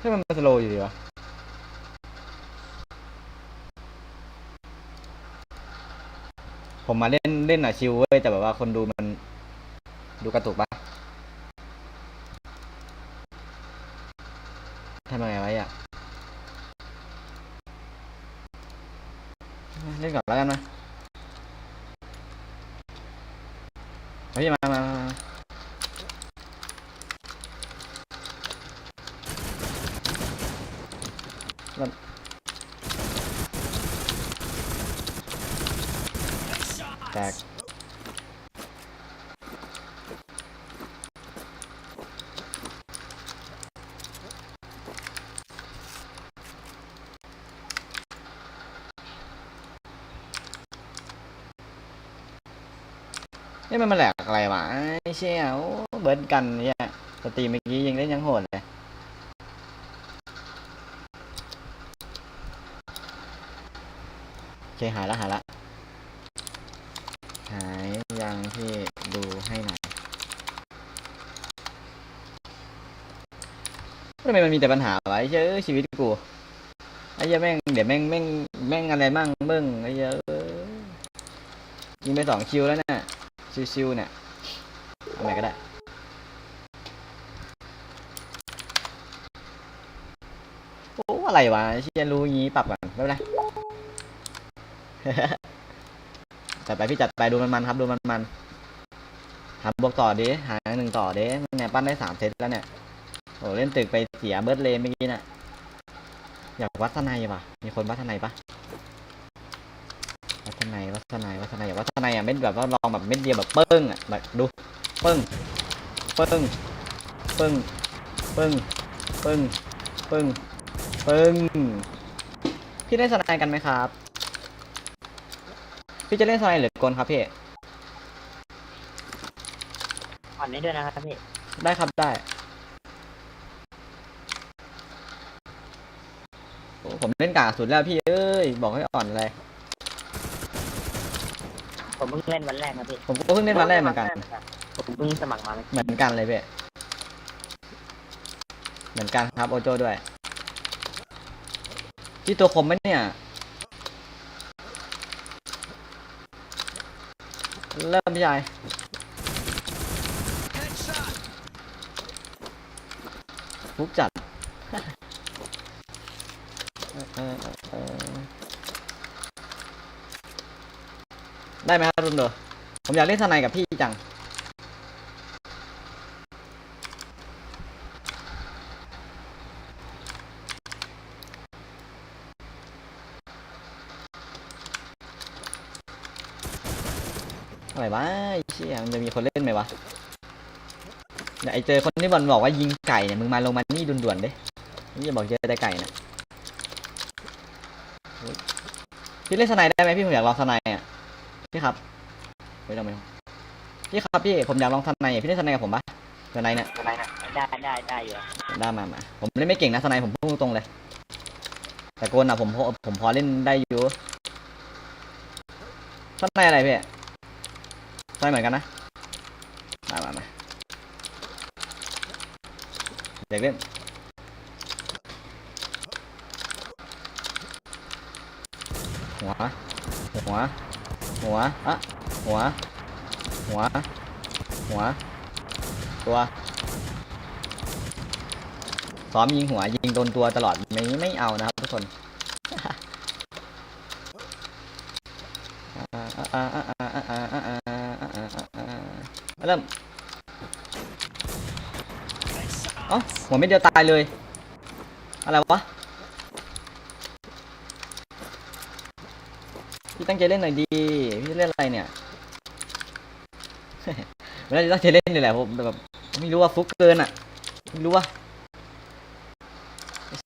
ให้มันสโลว์อยู่ดีวะผมมาเล่นเล่นอะชิวเว้ยแต่แบบว่าคนดูมันดูกระตุกปะทำยังไงไว้อะเล่นก่อนแล้วกันนะเฮ้ยมามา มามาแตกนี่มันมาแหลกอะไรวะไอ้เชี่ยโอ้เบิร์ดกันเนี่ยสตรีเมื่อกี้ยังเล่นยังโหด เลยโอเคหายละหายละ หายยังที่ดูให้หน่อยทำไมมันมีแต่ปัญหาวะไอ้เจ้ยชีวิตกูไอ้เหี้ยแม่งเดี๋ยวแม่งแม่งแม่งอะไรมั่งเบิ้งไอ้เยอ้ยยิงไปสองคิวแล้วเนี่ยชิวๆเนี่ยเอาไหนก็ได้โอ้อะไรวะเชี่ยรู้งี้ปรับก่อนไม่เป็นไร จัดไปพี่จัดไปดูมันมันครับดูมันมันหาบวกต่อดิหาหนึ่งต่อดิเนี่ยปั้นได้สามเซตแล้วเนี่ยโอ้เล่นตึกไปเสียเบิร์ดเลนเมื่อกี้น่ะอยากวัดทนายว่ะมีคนวัดทนายปะวัดทนายวัดทนายวัดทนายอยากวัดทนายอะเม็ดแบบว่าลองแบบเม็ดเดียวแบบเปิ้งอะแบบดูเปิ้งเปิ้งเปิ้งเปิ้งเปิ้งเปิ้งเปิ้งพี่ได้ทนายกันไหมครับ พี่จะเล่นสไนด์หรือกลครับพี่ผ่อนได้ด้วยนะครับพี่ ได้ครับได้โอ้ผมเล่นกากสุดแล้วพี่เอ้ยบอกให้อ่อนเลย ผมเพิ่งเล่นวันแรกครับพี่ผมก็เพิ่งเล่นวันแรกเหมือนกัน ผมเพิ่งสมัครมาเมื่อเหกี้มือนกันเลยพี่เหมือนกันครับโอโจด้วย ที่ตัวคมไหมเนี่ย เริ่มพี่ชายฟุกจัดได้ไหมครับรุ่นเดอผมอยากเล่นสไนายกับพี่จัง อะไรวะไอ้เชี่ยมันจะมีคนเล่นไหมวะเนี่ยไอเจอคนที่บอลบอกว่ายิงไก่เนี่ยมึงมาลงมานี่ด่วนๆเด้นี่จะบอกเจอแต่ไก่นะโอ๊ยพี่เล่นสไนด์ได้ไหมพี่ผมอยากลองสไนด์อะพี่ครับไม่ต้องไม่ต้องพี่ครับพี่ผมอยากลองสไนด์อะพี่เล่นสไนด์กับผมปะสไนด์เนี่ยอะไรนะได้ได้ได้อยู่อะได้มามาผมเล่นไม่เก่งนะสไนด์ผมพูดตรงๆเลย แต่โกนอะผมพอผมพอเล่นได้อยู่สไนด์อะไรพี่ส ไนด์เหมือนกันนะ มามามาอยากเล่นหัว หัว หัวอะหัว หัว หัว ตัว ซ้อมยิงหัวยิงโดนตัวตลอดไม่ไม่เอานะครับทุกคนเริ่มเอ้าหัวไม่เดียวตายเลย อะไรวะ พี่ตั้งใจเล่นหน่อยดี พี่เล่นอะไรเนี่ยไม่ได้ตั้งใจเล่นเลยแหละผมแบบไม่รู้ว่าฟุกเกินอะ ไม่รู้ว่า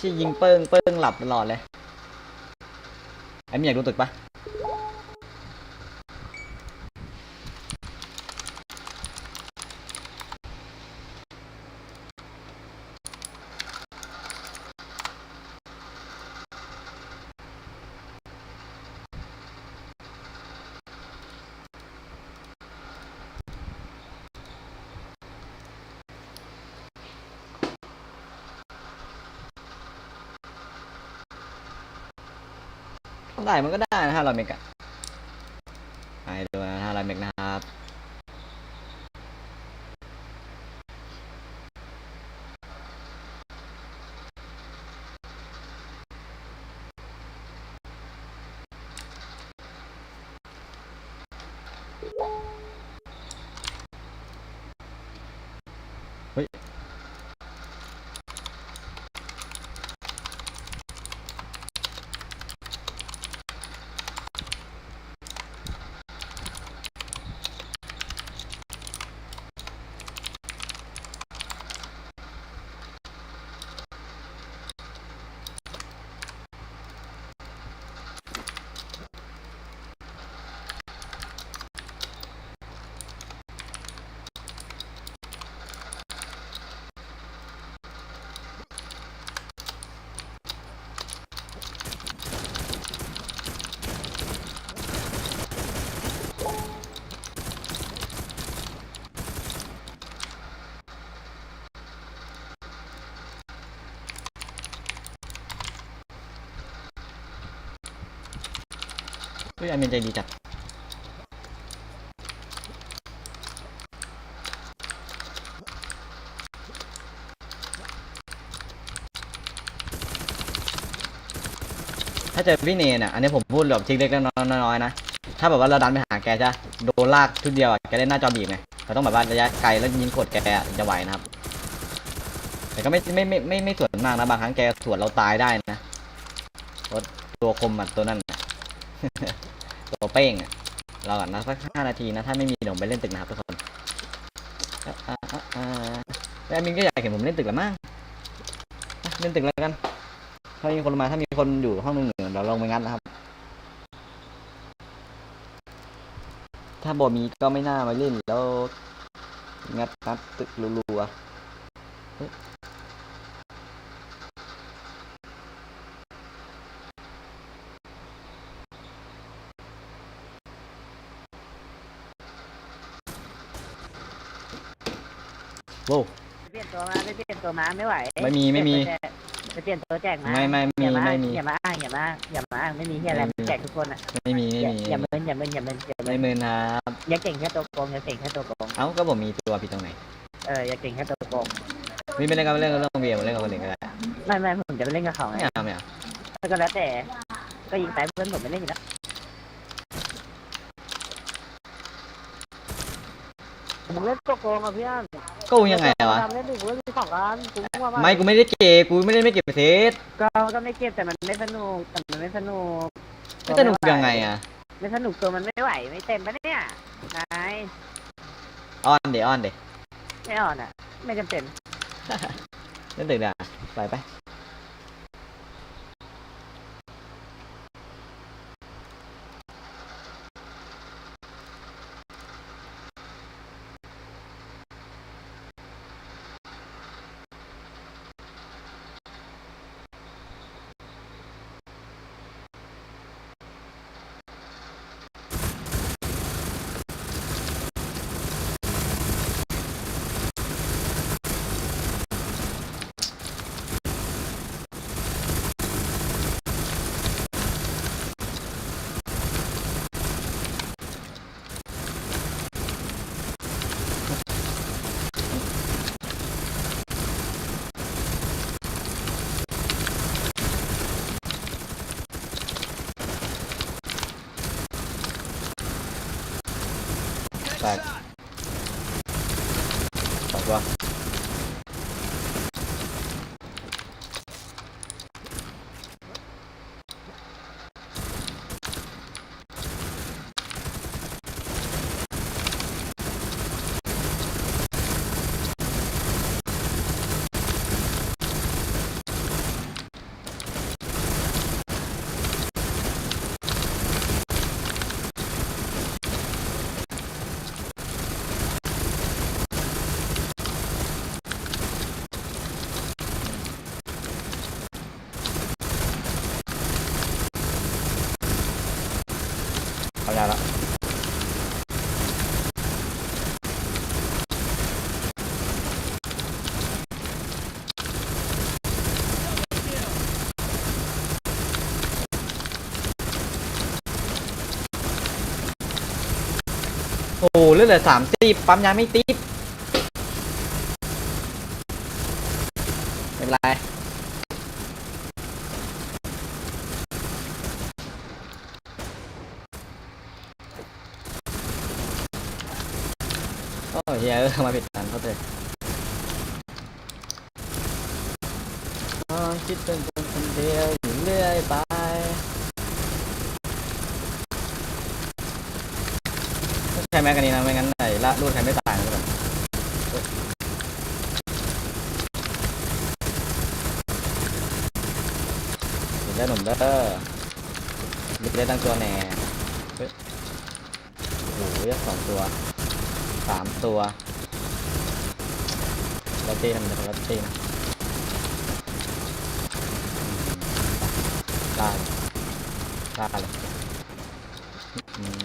ชี่ยิงเปิ้งเปิ้งหลับตลอดเลย ไอ้มีอยากดูตึกปะ ได้มันก็ได้นะฮะลาร้อยเมกอะไปดูนะห้าร้อยเมกนะครับ เฮ้ยอันเป็นใจดีจัดถ้าเจอพี่เนนอะ อันนี้ผมพูดแบบทริกเล็กๆน้อยๆนะ ถ้าแบบว่าเราดันไปหาแกจะโดนลากทุดเดียวอะแกเล่นหน้าจอบีบไงเราต้องแบบว่าระยะไกลแล้วยิงกดแกจะไหวนะครับ แต่ก็ไม่ไม่ไม่ไม่ไม่ส่วนมากนะบางครั้งแกสวนเราตายได้นะตัวคมอะตัวนั้น ตัวเป้งอะเราอะนะสักห้านาทีนะถ้าไม่มีเดี๋ยวไปเล่นตึกนะครับทุกคนอะอะอะอะแล้วมินก็อยากเห็นผมเล่นตึกละมั้งเล่นตึกแล้วกันถ้ามีคนมาถ้ามีคนอยู่ห้องหนึ่งเดี๋ยวลงไปงัดนะครับ ถ้าบอมีก็ไม่น่ามาเล่นแล้วงัดงัดตึกรัวๆ โว้ว เปลี่ยนตัวมาไม่เปลี่ยนตัวมาไม่ไหวไม่มีไม่มีไปเปลี่ยนตัวแจกมาไม่ไม่ไม่มีอย่าาไม่มีอย่ามาอ้างอย่ามาอ้างอย่ามาอ้างไม่มีที่อะไรไม่มี แจกทุกคนอะไม่มีไม่อย่ามีอย่าเมินอย่าเมินอย่าเมินอย่าเมิไม่นมืนครับอย่าเก่งแค่ตัวโกงอย่าเก่งแค่ตัวโกงเอ้าก็ผมมีตัวผิดตรงไหนเอออย่าเก่งแค่ตัวโกงวิไม่เล่นกันไม่เล่นกับเรื่องเบียร์มาเล่นกับคนอื่นก็ได้ไม่ไม่ผมจะไปเล่นกับเขาไงไม่เอาไม่เอาก็แล้วแต่ก็ยิงตายเพื่อนผมไม่เล่นอยู่แล้วผมเล่นตัวโกงอะเพื่อน กูยังไงวะ เล่นหนึ่งเล่นสองกันกูว่าไม่กูไม่ได้เก็บกูไม่ได้ไม่เก็บเซตก็ก็ไม่เก็บแต่มันไม่สนุกแต่มันไม่สนุกไม่สนุกยังไงอะ ไม่สนุกตัวมันไม่ไหวไม่เต็มปะเนี่ยนายอ้อนเดี๋ยวอ้อนเดี๋ยวไม่อ่อนอะ ไม่จำเป็นเล่นตึกด่าไปไป แต โอ้โหเลือดเหลือสามสิบปั๊มยาไม่ติดไม่เป็นไรโอ้ยเออมาผิดกันเขาเลยนอนคิดเป็นคนคนเดียวอยู่เรื่อยไป ใช่ไหมกันนี้นะไม่งั้นไหนละรูดใครไม่ต่างกันเลยเดี๋ยวได้หนุ่มเด้อมีได้ตั้งตัวแน่เฮ้ยโอ้โหยสองตัวสามตัวลัตตี้ทำเป็นลัตตี้นะได้ได้เลยอืม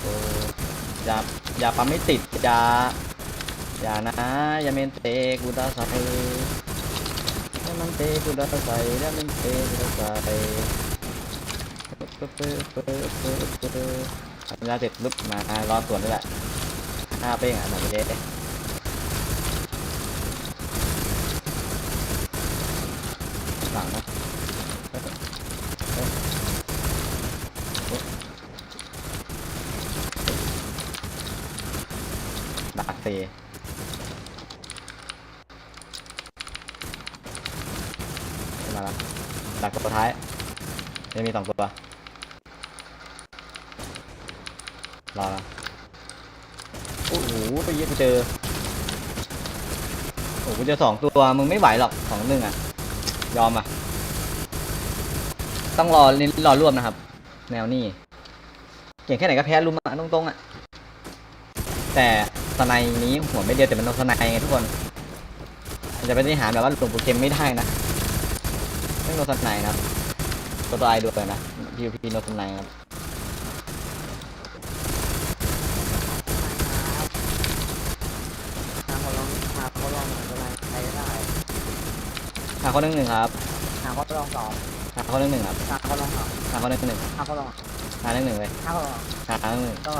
โอ้อย่า อย่าปั๊มไม่ติดอย่าอย่านะอย่าเมนเตกูดาใส่อย่ามันเตกูดาใส่อย่าเมนเตกูดาใส่เป๊ะเป๊ะเป๊ะเป๊ะเป๊ะเป๊ะทำยาเสร็จลุกมารอส่วนนี่แหละห้าเป้งอะหน่อยเจ๊หลังนะดักเตะ มาแล้วดักตัวท้ายจะมีสองตัวรอนะโอ้โหไปเยี่ยกูเจอโอ้กูเจอสองตัวมึงไม่ไหวหรอกสองหนึ่งอะ ยอมอะ ต้องรอลิ้นรอรวบนะครับ แนวนี้เก่งแค่ไหนก็แพ้ลุมอะตรงๆอะ แต่สไนนี้หัวไม่เดียวแต่มันโดนสไนไงทุกคนจะไปที่หาแบบว่าหลวงปู่เกมไม่ได้นะ ไม่โดนสไนนะครับตัวตัวไอดูเลยนะ PVP โดนสไนครับหาคนลองหาคนลองหน่อยอะไรใครได้หาข้อหนึ่งหนึ่งครับหาคนลองสองหาข้อหนึ่งหนึ่งครับหาคนลองสองหาข้อหนึ่งหนึ่งหาคนลองหาหนึ่งหนึ่งเลยหาคนลองหาหนึ่งหนึ่งก็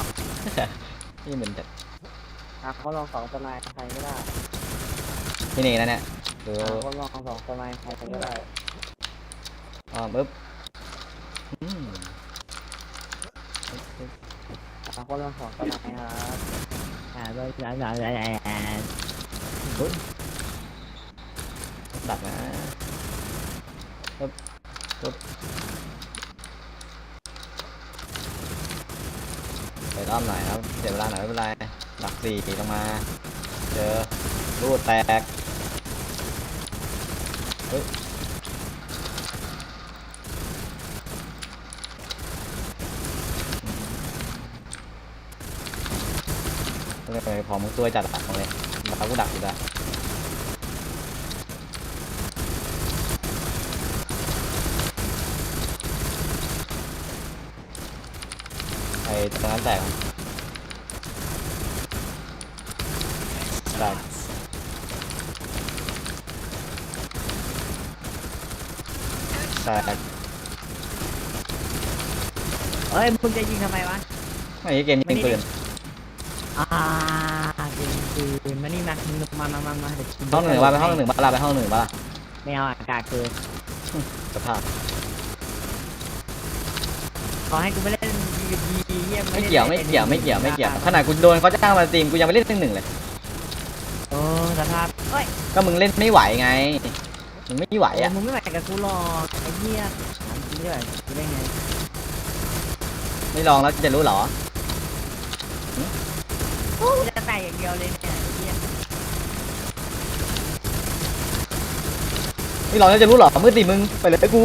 นี่เหมือนจะหาคนลองสองตัวนายใครก็ได้พี่เนยนะเนี่ยดูหาคนลองสองตัวนายใครก็ได้ อ๋อปึ๊บอืมหาคนลองสองตัวนายครับหาด้วยหาหาหาหาดักนะปึ๊บปึ๊บไปรอบหน่อยครับเสียเวลาหน่อยไม่เป็นไรดักสี่ลงมา เจอรูดแตกเฮ้ยเลย พอมึงตัวจัดหลักเลยมากูดักอยู่แล้วไอ้ตรงนั้นแตกได้แตกเฮ้ยมึงจะยิงทำไมวะ ไม่ใช่เกมยิงปืน อ่า ยิงปืนมานี่มามามามามาเดี๋ยวกูห้องหนึ่งว่าไปห้องหนึ่งบ้าลาไปห้องหนึ่งบ้าไม่เอาอากาศเกินสภาพขอให้กูไปเล่นดีดีเยี่ยมไม่เกี่ยวไม่เกี่ยวไม่เกี่ยวไม่เกี่ยวขนาดกูโดนเขาจ้างมาสตรีมกูยังไปเล่นหนึ่งหนึ่งเลยโอ้สภาพเฮ้ยก็มึงเล่นไม่ไหวไงมึงไม่ไหวไอ้อะมึงไม่ไหวกับกูหรอกไอ้เหี้ยถามจริงด้วยกูได้ไงไม่ลองแล้วจะรู้เหรอกูจะแตกอย่างเดียวเลยเนี่ยไอ้เหี้ย ไม่เราน่าจะรู้เหรอมืดดิมึงไปเลยกู